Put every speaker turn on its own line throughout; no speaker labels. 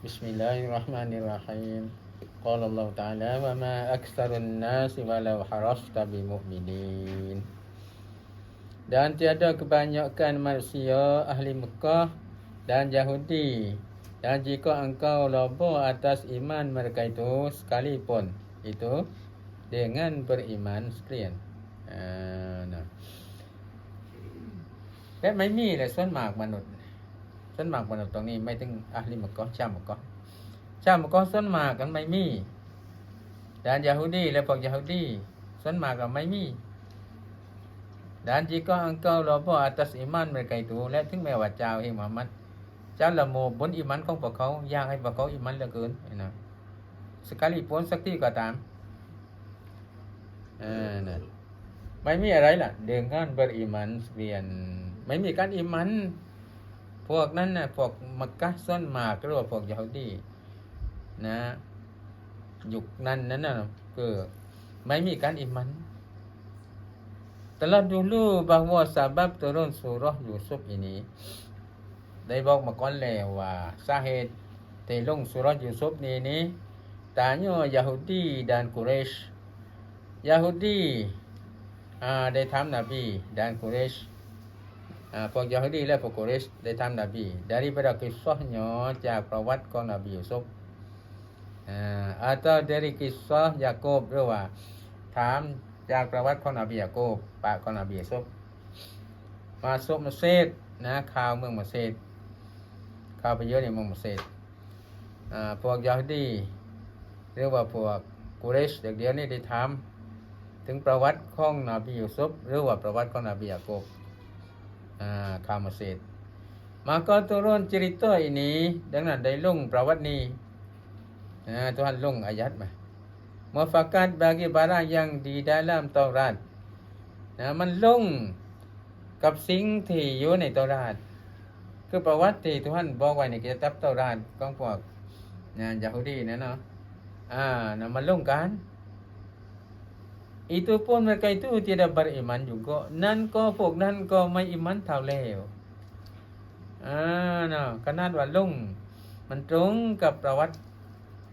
Bismillahirrahmanirrahim. Qala Allah Ta'ala wa ma aktsarun nasi walau harasta bimu'minin. Dan tiada kebanyakan manusia ahli Mekah dan Yahudi. Dan jika engkau lobo atas iman mereka itu sekalipun itu dengan beriman sekalian. Ha, nah. Dan mai mi lah, mak manusia. ส่วนมากมนุษย์ตรงนี้ไม่ถึง ahli Mekah ชาม ekah ชาม ekah ส่วนมากกันไม่มี dan Yahudi และพวก Yahudi ส่วนมากก็ไม่มี dan jika engkau lupa atas iman mereka itu และถึงแม้ว่าเจ้าเองมุฮัมมัดเจ้าละโมบนอิมันของพวกเขาอยากให้พวกเขาอิมันเหลือเกินนะ sekalipun สักที่ก็ตามเอ่านะไม่มีอะไรล่ะ dengan beriman sekalian ไม่มีการอิมัน พวกนั้นนะพวกมักกะส่วนมากหรือว่าพวกยาฮูดีนะยุคนั้นนั้นนะคือไม่มีการอิมัน Telah dulu bahawa sebab turun surah Yusuf ini ได้บอกมาก่อนแล้วว่าสาเหตุที่ลงสุรยูซุฟนี้นี้ tanya Yahudi dan Quraisy Yahudi อ่าได้ถามนบี dan Quraisy อ่า พวก Yahudi และพวก Quraisy ได้ถามนบี daripada kisahnya จากประวัติของนบียูซุฟอ่า atau dari kisah Yakub หรือว่า ถามจากประวัติของนบียาโกบปากของนบียูซุฟมาซุฟมาเซดนะข่าวเมืองมาเซดข่าวไปเยอะในเมืองมาเซดอ่าพวกยาฮูดีหรือว่าพวกกุเรชเด็กเดียวนี่ได้ถามถึงประวัติของนบียูซุฟหรือว่าประวัติของนบียาโกบ อ่าข่าวมาเซด maka turun cerita ini dengan dari lung perawat ni ha, Tuhan lung ayat mah mufakat bagi barang yang di dalam Taurat นะมันลงกับสิ่งที่อยู่ในเตาราดคือประวัติที่ทุกท่านบอกไว้ในกิตับเตาราดของพวกนะยาฮูดีนะเนาะอ่านะมันลงกัน itu pun mereka itu tidak beriman juga nan ko pok nan ko mai iman thao leo อ่าเนาะขนาดว่าลงมันตรงกับประวัติ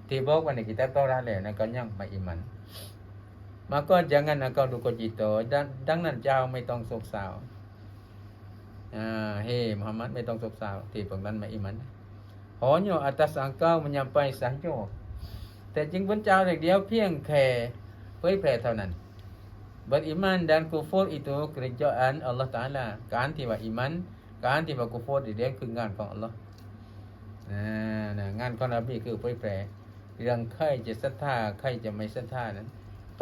ที่บอกว่าในกิตับเตาราแล้วนะก็ยังไม่อิมัน maka jangan engkau duka cita dan ดังนั้นเจ้าไม่ต้องโศกเศร้าอ่าเฮมุฮัมมัดไม่ต้องโศกเศร้าที่พวกนั้นไม่อิมัน hanya atas engkau menyampaikan sahaja แต่จริงพระเจ้าเดียวเพียงแค่เผยแผ่เท่านั้น beriman dan kufur itu kerjaan Allah Ta'ala การที่ว่าอิมันการที่ว่ากุฟรเดียวคืองานของ Allah อ่านะงานของนบีคือเผยแผ่เรื่องใครจะศรัทธาใครจะไม่ศรัทธานั้น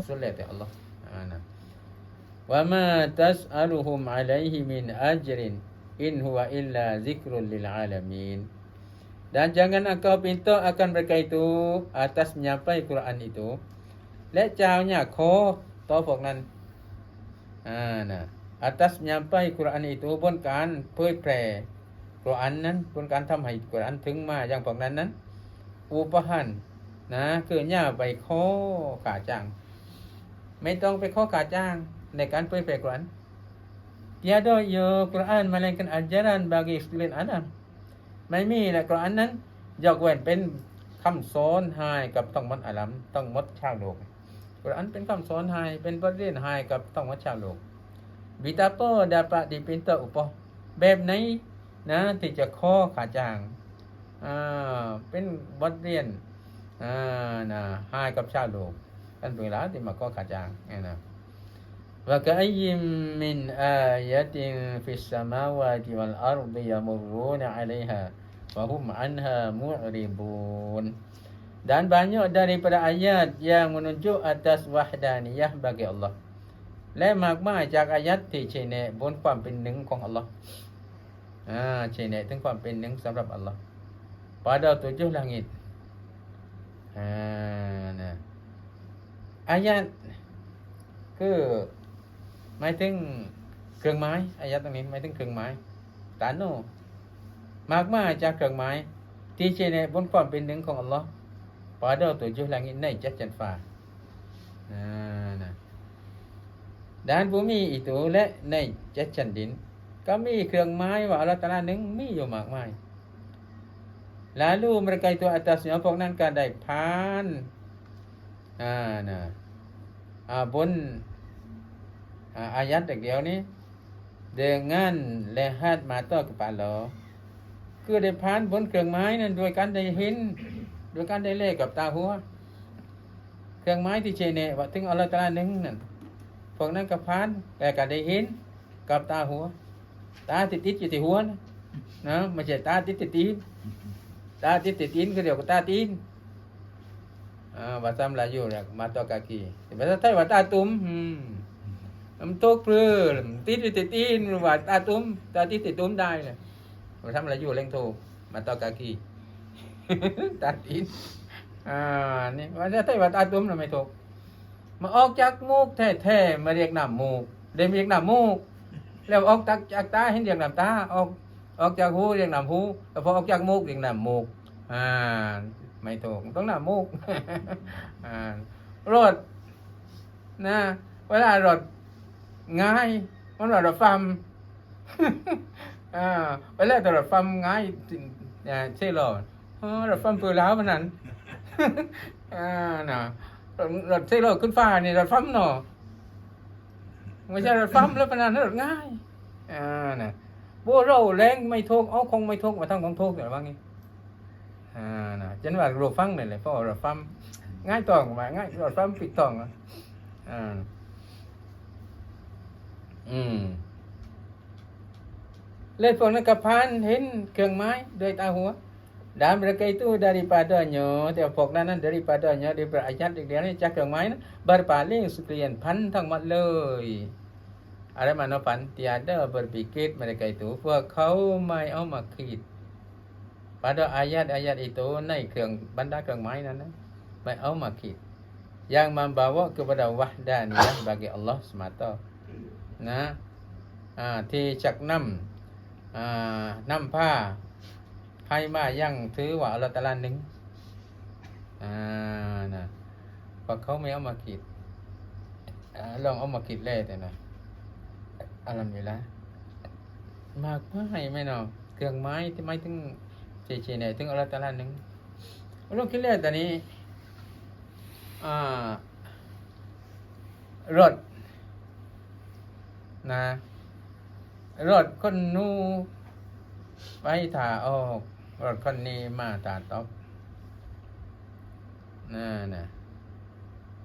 สุดแล้วแต่ Allah อ่านะ wa ma tas'aluhum 'alaihi min ajrin in huwa illa zikrun lil alamin dan jangan engkau pinta akan mereka itu atas menyampaikan Quran itu และเจ้าเนี่ยขอต่อพวกนั้น อ่านะ atas menyampai Quran itu บนการเผยแผ่กุรอานนั้นบนการทำให้กุรอานถึงมาอย่างพวกนั้นนั้นอุปหันนะคืออย่าไปขอขาจ้าง ไม่ต้องไปขอขาจ้าง ในการเผยแผ่กุรอาน tiada ya Quran melainkan ajaran bagi sekalian Adam ไม่มีแหละกุรอานนั้นยกเว้นเป็นคำสอนให้กับต้องมัดอาลัมต้องมดชาวโลกุรอานเป็นคำสอนให้เป็นบทเรียนให้กับต้องว่าชาวโลกบิตาโปดาปะดิปินเตอุปแบบไหนนะที่จะข้อขาจางอ่าเป็นบทเรียนอ่านะให้กับชาวโลกกันเป็นลาที่มาข้อขาจางนี่นะว่าก็ยิมมินอายะติฟิสสมาวาติวัลอาร์ดิยมุรุนอะลัยฮะวะฮุมอันฮามุริบูน dan banyak daripada ayat yang menunjuk atas wahdaniyah bagi Allah และมากมายจากอายัดที่เชี้แนบนความเป็นหนึ่งของ Allah อ่าชี้แนถึงความเป็นหนึ่งสำหรับ Allah pada tujuh langit อ่านะอายัดคือหมายถึงเครื่องไม้อายะตรงนี้หมายถึงเครื่องไม้ตาโนมากมายจากเครื่องไม้ที่เชี้แนบนความเป็นหนึ่งของอัลลอฮ์ pada tujuh langit ในจัดจันฟ้านะนะ dan bumi itu และในจัดจันดิน ก็มีเครื่องไม้ว่าอัลลอฮ์ตะอาลาหนึ่งมีอยู่มากมาย Lalu mereka itu atasnya pok nan kadai pan. Ha nah. Ha bun ha, ayat dia ni dengan lihat mata kepala คือได้ผ่านบนเครื่องไม้นั้นโดยการได้เห็น โดยการได้เล่กับตาหัว เครื่องไม้ที่เชเนว่าถึงอัลลอฮฺตะอาลาหนึ่งนั่นพวกนั้นก็ผ่านแต่ก็ได้เห็นกับตาหัว ตาติดติดอยู่ที่หัวนะนะไม่ใช่ตาติดติดตีนตาติดติดตีนก็เดียวกับตาตีนอ่าภาษา Melayu เรียก mata kaki ภาษาไทยว่าตาตุ้มอืมมันตกเปลือติดอยู่ที่ตีนว่าตาตุ้มตาติดติดตุ้มได้เลยมาทำอะไรอยู่เล่งโทมาต่อกากี ตัดอินอ่านี่ว่าจะไต้ว่าตาตุ้มนะไม่ถูกมาออกจากมูกแท้ๆมาเรียกน้ำมูกเดิมเรียกน้ำมูก แล้วออกจากจากตาเห็นเรียกน้ำตาออกออกจากหูเรียกน้ำหูแล้วพอออกจากมูกเรียกน้ำมูกอ่าไม่ถูกต้องน้ำมูกอ่ารถนะเวลารถง่ายมันรถฟัมอ่าไปแล้วแต่รถฟัมง่ายจริงใช่หรอ อ๋อรถฟัมเปลือยแล้วมันนั้นอ่าน่ะรถรถใช่หรอขึ้นฟ้านี่รถฟัมเนาะไม่ใช่รถฟัมแล้วปนนั้นรถง่ายอ่าน่ะบัวเราแรงไม่ทุกเอาคงไม่ทุกมาทั้งของทุกแต่ว่างี้อ่าน่ะฉันว่ารถฟังนี่แหละเพราะว่ารถฟัมง่ายต่องมาง่ายรถฟัมปิดต่องอะอ่าอืมเลยพวกนั้นก็พานเห็นเครื่องไม้โดยตาหัว dan mereka itu daripadanya dia pok nan daripadanya daripada ayat dia ni cak ke รื่องไม้นะ berpaling sekalian pan ทั้งหมดเลยอะไรมาโนพัน tiada berpikir mereka itu พวกเขาไม่เอามาคิด pada ayat-ayat itu ในเครื่องบรรดาเครื่องไม้นั้นนะไม่เอามาคิด yang membawa kepada wahdaniyah bagi Allah semata นะอ่าที่ชักนำอ่านำผ้า ให้มายั่งถือว่าอัลตะอาลาหนึ่งอ่านะพราะเขาไม่เอามาคิดอลองเอามาคิดเลยแต่นะอัลฮัมดุลิละมากมายไหม่เนาะเครื่องไม้ที่ไม่ถึงเฉยๆเนี่ยถึงอัลลอฮฺตะอาลาหนึ่งลองคิดเลยตอนนี้อ่ารถนะรถคนนู้ไปถ่าออก รถคนนี้มาตาตอกน่านะ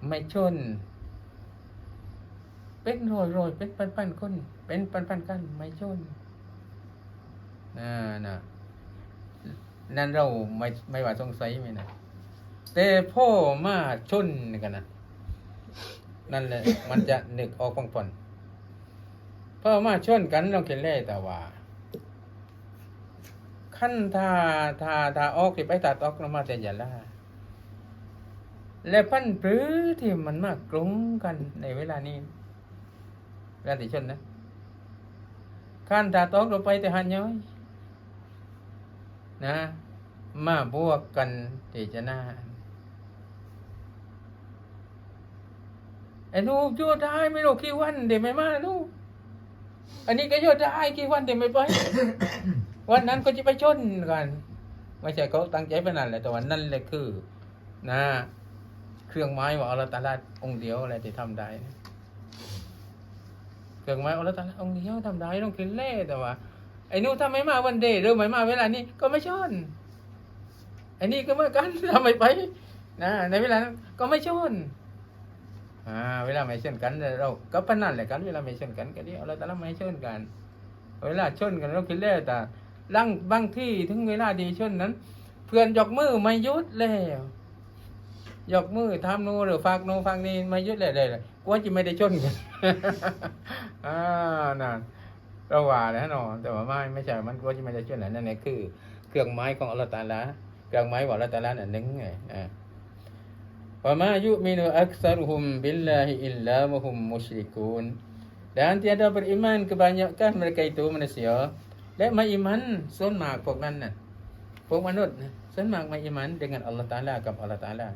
ไม่ชน เป็นโรยโรยเป็นปันปันคน เป็นปันปันกัน ไม่ชนน่านะนั่นเราไม่ไม่ว่าสงสัยไหมนะแต่พ่อมาชนกันนะนั่นแหละมันจะนึกออกปองปอนพ่อมาชนกันเราเขียนเล่แต่ว่า ขั้นทาทาทาออกที่ไปตัดออกลงมาแต่อย่าล่าและพันปรือที่มันมากกลุ้งกันในเวลานี้เวลาที่ชนนะขั้นตาตอกลงไปแต่หันย้อยนะ มาบวกกันที่จะหน้าไอ้นูโยดได้ไม่รู้กี่วันเดี๋ยวไม่มานูอันนี้ก็โยดได้กี่วันเดี๋ยวไม่ไป วันนั้นก็จะไปชนกันไม่ใช่เขาตั้งใจไปนั่นแหละแต่วันนั้นเลยคือ นะ เครื่องไม้ว่าอัลอตะอาลาองค์เดียวอะไรที่ทำได้เครื่องไม้อัลอตะอาลาองค์เดียวทำได้ต้องคิดเล่แต่ว่าไอ้นู้นถ้าไม่มาวันเดย์หรือไม่มาเวลานี้ก็ไม่ชนไอ้นี่ก็เหมือนกันทำไมไปนะในเวลานั้นก็ไม่ชนอ่าเวลาไม่ชนกันเราก็พนันแหละกัน เวลาไม่ชนกันก็ดีอัลลอตะอาลาไม่ชนกัน เวลาชนกันเราคิดเล่แต่ ร่างบางที่ถึงเวลาดีช่นนั้น เพื่อนยกมือไม่ยุดแล้วยกมือทำโนหรือฝากโนฝากนี่ไม่ยุดเลยเลยกลัวจะไม่ได้ชนกันอ่านั่นระว่าแน่นอนแต่ว่าไม่ไม่ใช่มันกลัวจะไม่ได้ชนนั่นนี่คือ เครื่องไม้ของอัลตาละเครื่องไม้ของอัลตาละนั่นหนึ่งไงอ่าว่ามายุมินอักษรหุมบิลลาฮิอิลลามะฮุมมุชริกูน Dan tiada beriman kebanyakan mereka itu manusia และม่อิมันส่วนมากพวกนั้นน่ะพวกมนุษย์นะส่วนมากม่อิมัน dengan Allah Taala กับ Allah Taala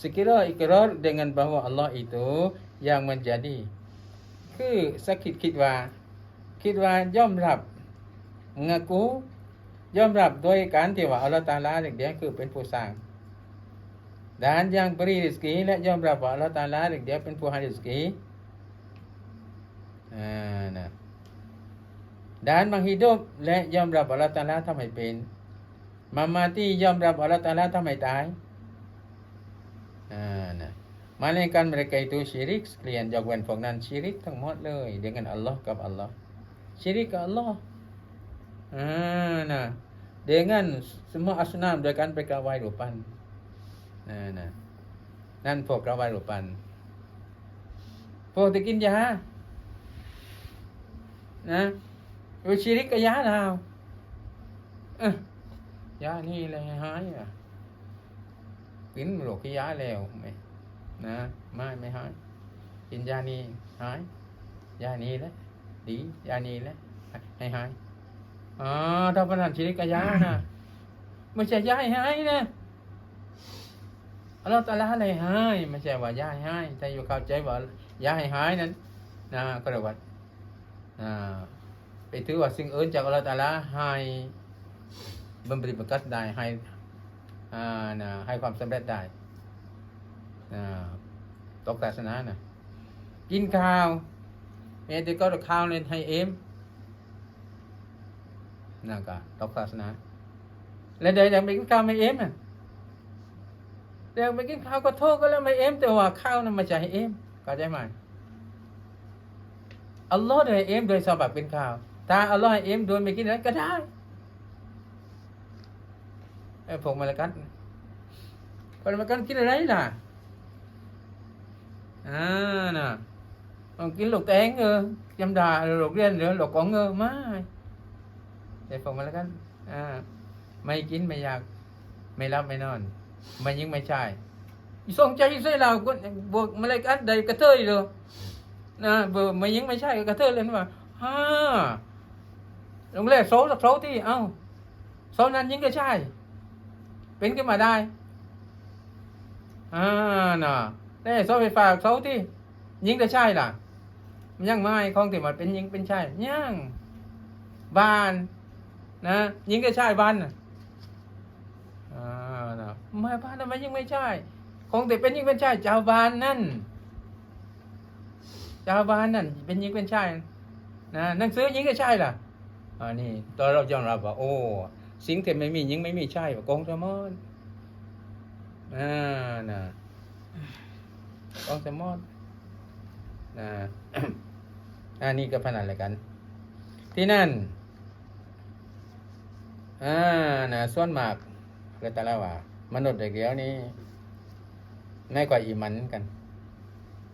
sekira ikrar dengan bahawa Allah itu yang menjadi คือสักคิดคิดว่า คิดว่าย่อมรับ mengaku ยอมรับโดยการที่ว่าอัลลอฮฺตาลาเด็กเดียวคือเป็นผู้สร้างด้านยังบริริสกีและย่อมรับว่าอัลลอฮฺตาลาเด็กเดียวเป็นผู้ให้ริสกีอ่านะ ด้านบางฮิดุบและยอมรับว่าอัลลอฮฺตาลาทำให้เป็นมามาที่ยอมรับว่าอัลลอฮฺตาลาทำให้ตายอ่านะ Malaikat mereka itu syirik sekalian jawaban pengnan syirik ทั้งหมดเลย dengan Allah กับ Allah syirik ke Allah ah nah dengan semua asnam dengan mereka ไหว้รูปปั้นนั่นนะ อยู่ชิริกกับยาแล้วเอ้ยานี่เลยหายอะกินโรคขี้ยาแล้วไหมนะไม่ไม่หายกินยานี้หายยานี้แหละดียานี้แหละให้หายอ๋อถ้าพนันชีริกยานะไม่ใช่ยาให้หายนะเราตะละอะไรหายไม่ใช่ว่ายาให้หายแต่อยู่เข้าใจว่ายาให้หายนั้นนะก็เรียกว่าอ่า ไปถือว่าสิ่งอื่นจากอัลลอฮฺตะละให้ memberi berkat ได้ให้อ่านะให้ความสำเร็จได้อ่าตกศาสนาน่ะกินข้าวเอ็ดก็ข้าวในให้เอ็มนั่นก็ตกศาสนา แล้วเดี๋ยวอยากไปกินข้าวไม่เอ็มน่ะเดี๋ยวไปกินข้าวก็โทษก็แล้วไม่เอ็มแต่ว่าข้าวนั้นม่ใช่ให้เอ็มเข้าใจไหมอัลลอฮ์โดยเอ็มโดยสบับเป็นข้าว ถ้าอัลลอฮ์ให้เอ็มโดยไม่กินนั้นก็ได้ไอ้พวกมาลากัดคนมาลากัดกินอะไรล่ะ à nè còn cái lục tén ngơ chăm đà rồi lục lên nữa lục con ngơ má để phòng mà กันอ่าไม่กินไม่อยาก ไม่รับไม่นอนไม่ยิ่งไม่ใช่ส่งใจใส่เราก็บวกมาเลยกันใดกระเทยเลยนะเบอร์ไม่ยิงไม่ใช่กระเทยเลยนะว่าฮ่า ลงเลขโซ่สักโซ่ที่เอ้าโซ่นั้นยิงก็ใช่เป็นขึ้นมาได้อ่าน่ะได้โซ่ไฟฟ้าโซ่ที่ยิงก็ใช่ล่ะมันยังไม่ของที่มันเป็นยิงเป็นใช่ยังบ้านนะยิงก็ใช่บ้านน่ะอ่านะไม่บ้านทำไมยิงไม่ใช่ของแต่เป็นยิงเป็นใช่เจ้าบ้านนั่นเจ้าบ้านนั่นเป็นยิงเป็นใช่นะหนังสือยิงก็ใช่ล่ะ อ่านี่ตอนเรายอมรับว่า โอ้ สิ่งที่ไม่มียิงไม่มีใช่ว่ากองสมอนอ่านะกองสมอนนะอันนี้ก็พนันอะไรกัน ที่นั่นอ่านะส่วนมากก็ต่ละว่ามนุษย์เด็กเดียวนี้ในกว่าอีมันกัน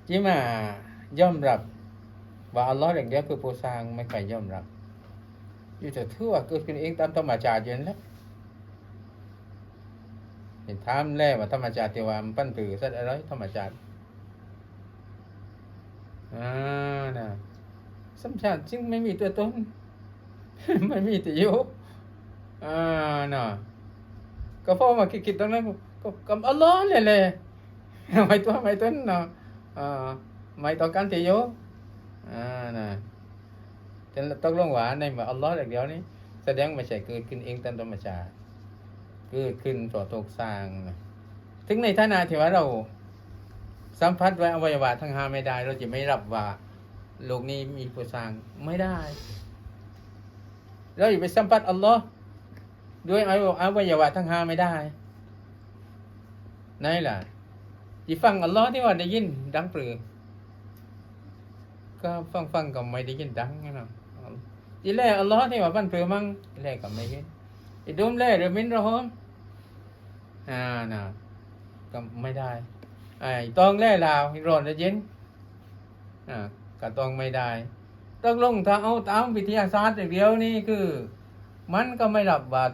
จิมาย่อมรับ ว่าอัลลอฮ์เด็กเดียวคือผู้สร้างไม่ค่อยย่อมรับ อยู่แต่ถือว่าเกิดขึ้นเองตามธรรมชาติอยู่นั่นแหล้วเห็นถามแล้วว่าธรรมชาติที่ว่ามันปั้นผือสัตว์อะไรธรรมชาติอ่านะสัมชาติจึงไม่มีตัวตนไม่มีที่อยู่อ่าน่ะก็พราะมาคิดๆตรงนั้นก็กับอัลลอฮ์เลยเลยไม่ตัวไม่ต้นเนาะอ่าไม่ต้องการที่อยู่อ่าน่ะ จนตกลงว่าในมาอัลลอฮ์อย่างเดียวนี้ แสดงไม่ใช่เกิดขึ้นเองตามธรรมชาติเกิดขึ้นต่อถูกสร้างนะถึงในฐานะที่ว่าเราสัมผัสไว้อวัยวะทั้งห้าไม่ได้ เราจะไม่รับว่าโลกนี้มีผู้สร้างไม่ได้ เราอย่ไปสัมผัสอัลลอฮ์ด้วยอวัยวะทั้งห้าไม่ได้นั่นแหละที่ฟังอัลลอฮ์ที่ว่าได้ยินดังปรือก็ฟังฟังก็ไม่ได้ยินดังนะ ทีแรกอัลลอฮ์ที่ว่าบันเปรือมั่งทีแรกก็ไม่ยินอีดุมแรกหรือมินรอฮมอ่านะก็ไม่ได้ไอ้ตองแร่ลาวร้อนและเย็นอ่าก็ตองไม่ได้ต้องลงถ้าเอาตามวิทยาศาสตร์อย่างเดียวนี่คือ มันก็ไม่รับว่า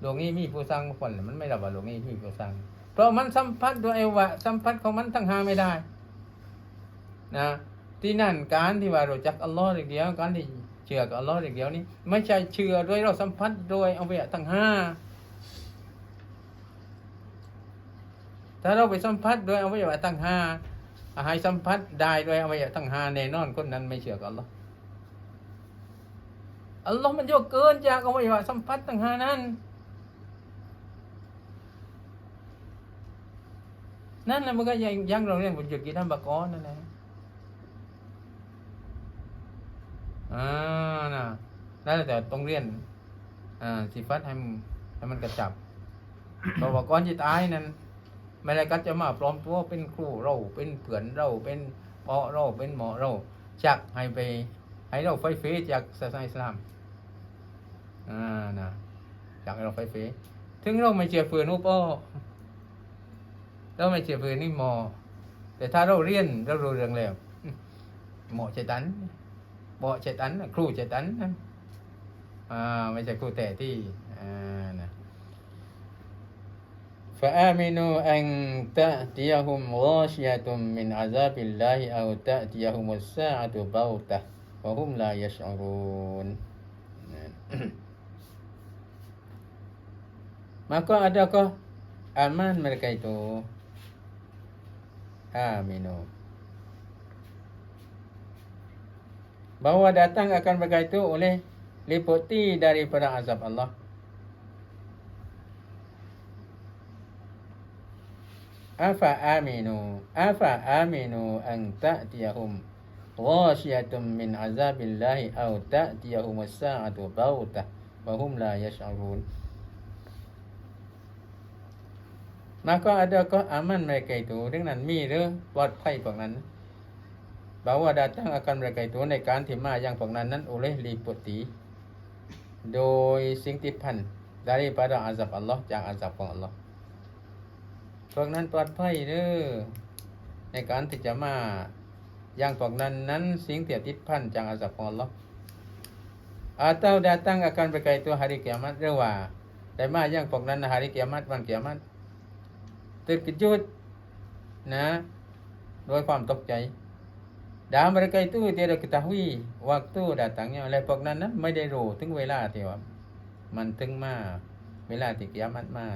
โลกนี้มีผู้สร้างคนมันไม่รับว่าโลกนี้มีผู้สร้างเพราะมันสัมผัสด้วยเอวะสัมผัสของมันทั้งหาไม่ได้ นะ ที่นั่นการที่ว่ารู้จักอัลลอฮ์เดียวการที่เชื่อกับอัลลอฮ์เดียวนี้ไม่ใช่เชื่อด้วยเราสัมผัสด้วยอวัยวะทั้งห้าถ้าเราไปสัมผัสด้วยอวัยวะทั้งห้าให้สัมผัสได้ด้วยอวัยวะทั้งห้าแน่นอนคนนั้นไม่เชื่อกับอัลลอฮ์อัลลอฮ์มันยกเกินจากอวัยวะสัมผัสต่างหากนั้นนั่นแหละมันก็ยังยังเราเรียนบุญจุดกินน้ำบกอนนั่นแหละ อ่านะนั่นแหละแต่ต้องเรียน อ่าสิฟัดให้มันให้มันกระจับเพราะว่าก่อนจะตายนั้นไม่ได้กัดจะมาปลอมตัวเป็นครูเราเป็นเผื่อนเราเป็นปอเราเป็นหมอเราจักให้ไป ให้เราไฟเฟจากศาสนาอิสลามอ่านะจักเราไฟเฟถึงเราไม่เชื่อฝืนอุปโอเราไม่เชื่อฝืนนี่หมอ แต่ถ้าเราเรียนเรารู้เรื่องแล้วหมอเจตัน หมอเจตันครูเจตันนะอ่าไม่ใช่ครูแต่ที่อ่านะ فآمنوا أن تأتيهم غاشية من عذاب الله أو تأتيهم الساعة بغتة وهم لا يشعرون Maka adakah aman mereka itu? Aminu. Bahawa datang akan mereka itu oleh liputi daripada azab Allah. Afa aminu Afa aminu an ta'tiyahum Ghasyiatum min azabillahi Au ta'tiyahum as-sa'atu bautah Wahum la yash'arun Maka adakah aman mereka itu dengan mi หรือปลอดภัยพวกนั้น Bahawa datang akan mereka itu ในการที่มาอย่างพวกนั้นนั้น oleh liputi โดยสิ่งที่พัน daripada azab Allah จาก azab ของ Allah พวกนั้นปลอดภัยเด้อในการที่จะมาอย่างพวกนั้นนั้นสิ่งที่ติดพันจากอาซับของ Allah atau datang akan berkaitu hari kiamat หรือว่าได้มาอย่างพวกนั้น hari kiamat วัน kiamat terkejut นะ โดยความตกใจ dan mereka itu tidak ketahui waktu datangnya oleh พวกนั้นนั้นไม่ได้รู้ถึงเวลาที่ว่ามันถึงมาเวลาที่กิยามัตมา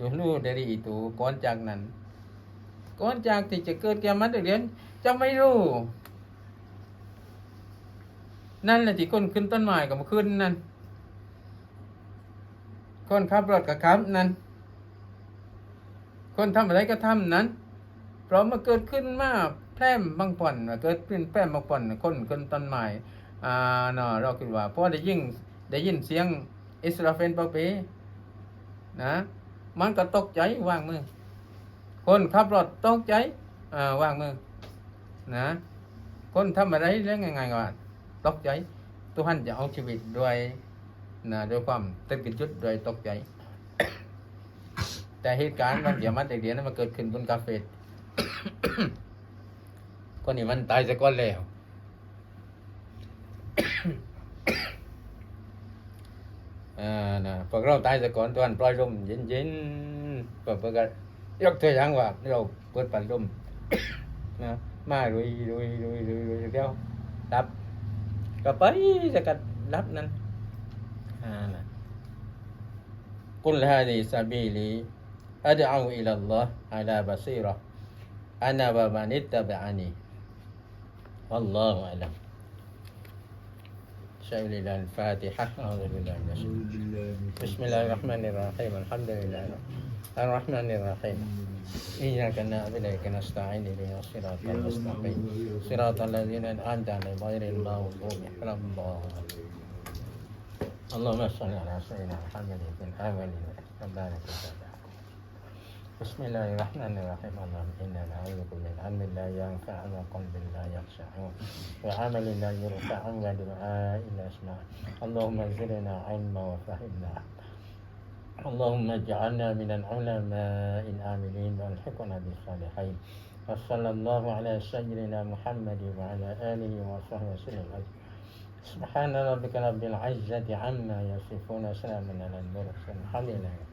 dulu dari itu ก่อนจากนั้นก่อนจากที่จะเกิดแก่มัดเรียนจะไม่รู้ นั่นแหละที่คนขึ้นต้นไม้กับขึ้นนั่นคนขับรถกับขับนั่นคนทำอะไรก็ทำนั้นเพราะมาเกิดขึ้นมา แพร่มบางป่อนเกิดขึ้นแพร่มบางป่อนคนขึ้นต้นไม้อ่าเนาะเราคิดว่าเพราะได้ยินได้ยินเสียงอิสราเฟลเปเปนะมันก็ตกใจวางมือ คนขับรถตกใจอ่าวางมือนะคนทำอะไรเรื่องง่ายๆก่อนตกใจทุกท่านจะเอาชีวิตด้วยนะด้วยความตื่นกินจุดด้วยตกใจ แต่เหตุการณ์มันอย่ามาแต่เดียวนั้นมันเกิดขึ้นบนกาเฟ่ คนนี้มันตายซะก่อนแล้ว อ่านะพวกเราตายซะก่อนตอนปล่อยลมเย็นๆพวกพวกก็ยกตัวอย่างว่าเราเปิดปัดลมนะมาลุยลุยลุยลุยลุยเดียวดับก็ไปจะกัดดับนั้นอ่านะกุลฮาดีซาบีลีอัดอูอิลลอฮ์อาลาบาซีรออาน والله أعلم. شاء إلى الفاتحة. أعوذ بالله من الشيطان. بسم الله الرحمن الرحيم. الحمد لله الرحمن الرحيم. إياك نعبد وإياك نستعين. اهدنا الصراط المستقيم. صراط الذين أنعمت عليهم غير المغضوب عليهم اللهم صل على سيدنا محمد في الأولين وبارك وسلم بسم الله الرحمن الرحيم. اللهم إنا نعوذ من علم لا ينفع وقلب لا يخشع. وعمل لا يرفع ودعاء لا يسمع اللهم زدنا علما وفهمنا. اللهم اجعلنا من العلماء العاملين وألحقنا بالصالحين. وصلى الله على سيدنا محمد وعلى آله وصحبه وسلم. سبحان ربك رب العزة عما يصفون سلام على المرسلين. الحمد لله.